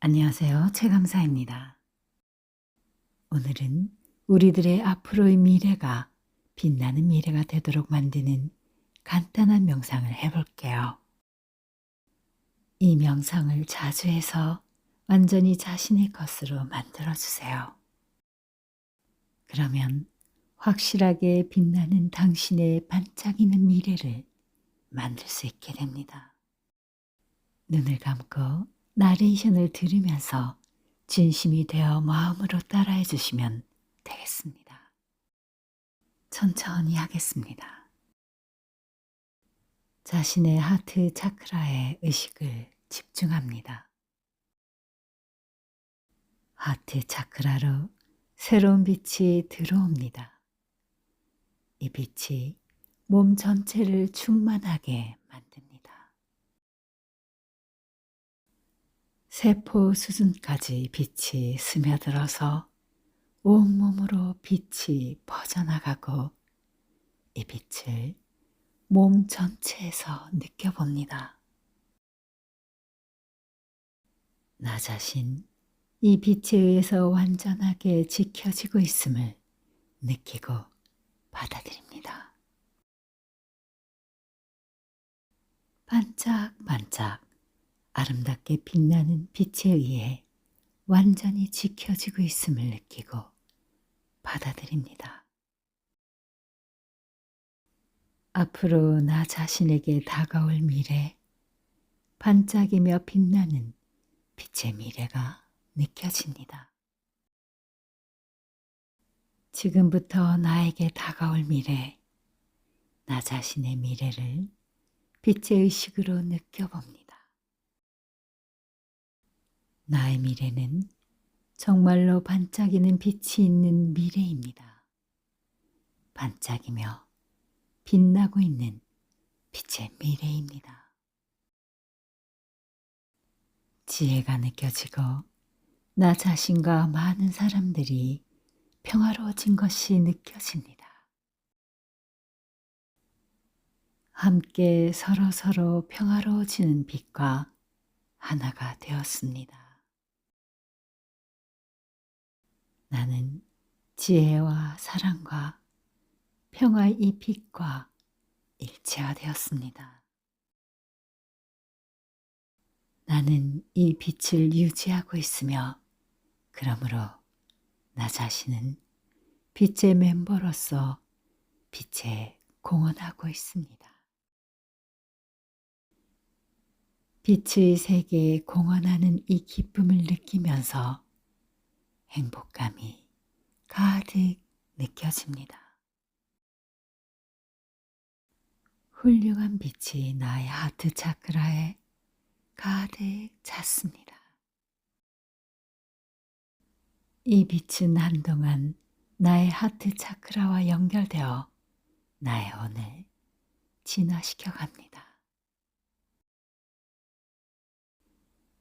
안녕하세요. 최감사입니다. 오늘은 우리들의 앞으로의 미래가 빛나는 미래가 되도록 만드는 간단한 명상을 해볼게요. 이 명상을 자주 해서 완전히 자신의 것으로 만들어주세요. 그러면 확실하게 빛나는 당신의 반짝이는 미래를 만들 수 있게 됩니다. 눈을 감고 나레이션을 들으면서 진심이 되어 마음으로 따라해 주시면 되겠습니다. 천천히 하겠습니다. 자신의 하트 차크라에 의식을 집중합니다. 하트 차크라로 새로운 빛이 들어옵니다. 이 빛이 몸 전체를 충만하게 만듭니다. 세포 수준까지 빛이 스며들어서 온몸으로 빛이 퍼져나가고 이 빛을 몸 전체에서 느껴봅니다. 나 자신 이 빛에 의해서 완전하게 지켜지고 있음을 느끼고 받아들입니다. 반짝반짝 아름답게 빛나는 빛에 의해 완전히 지켜지고 있음을 느끼고 받아들입니다. 앞으로 나 자신에게 다가올 미래, 반짝이며 빛나는 빛의 미래가 느껴집니다. 지금부터 나에게 다가올 미래, 나 자신의 미래를 빛의 의식으로 느껴봅니다. 나의 미래는 정말로 반짝이는 빛이 있는 미래입니다. 반짝이며 빛나고 있는 빛의 미래입니다. 지혜가 느껴지고 나 자신과 많은 사람들이 평화로워진 것이 느껴집니다. 함께 서로서로 평화로워지는 빛과 하나가 되었습니다. 나는 지혜와 사랑과 평화의 이 빛과 일체화되었습니다. 나는 이 빛을 유지하고 있으며 그러므로 나 자신은 빛의 멤버로서 빛에 공헌하고 있습니다. 빛의 세계에 공헌하는 이 기쁨을 느끼면서 행복감이 가득 느껴집니다. 훌륭한 빛이 나의 하트 차크라에 가득 찼습니다. 이 빛은 한동안 나의 하트 차크라와 연결되어 나의 오늘 진화시켜 갑니다.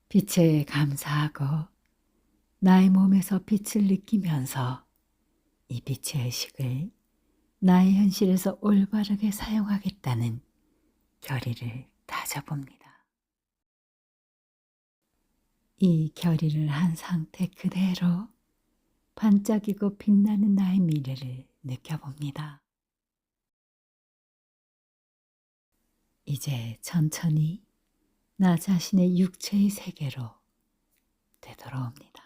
빛에 감사하고 나의 몸에서 빛을 느끼면서 이 빛의 의식을 나의 현실에서 올바르게 사용하겠다는 결의를 다져봅니다. 이 결의를 한 상태 그대로 반짝이고 빛나는 나의 미래를 느껴봅니다. 이제 천천히 나 자신의 육체의 세계로 되돌아옵니다.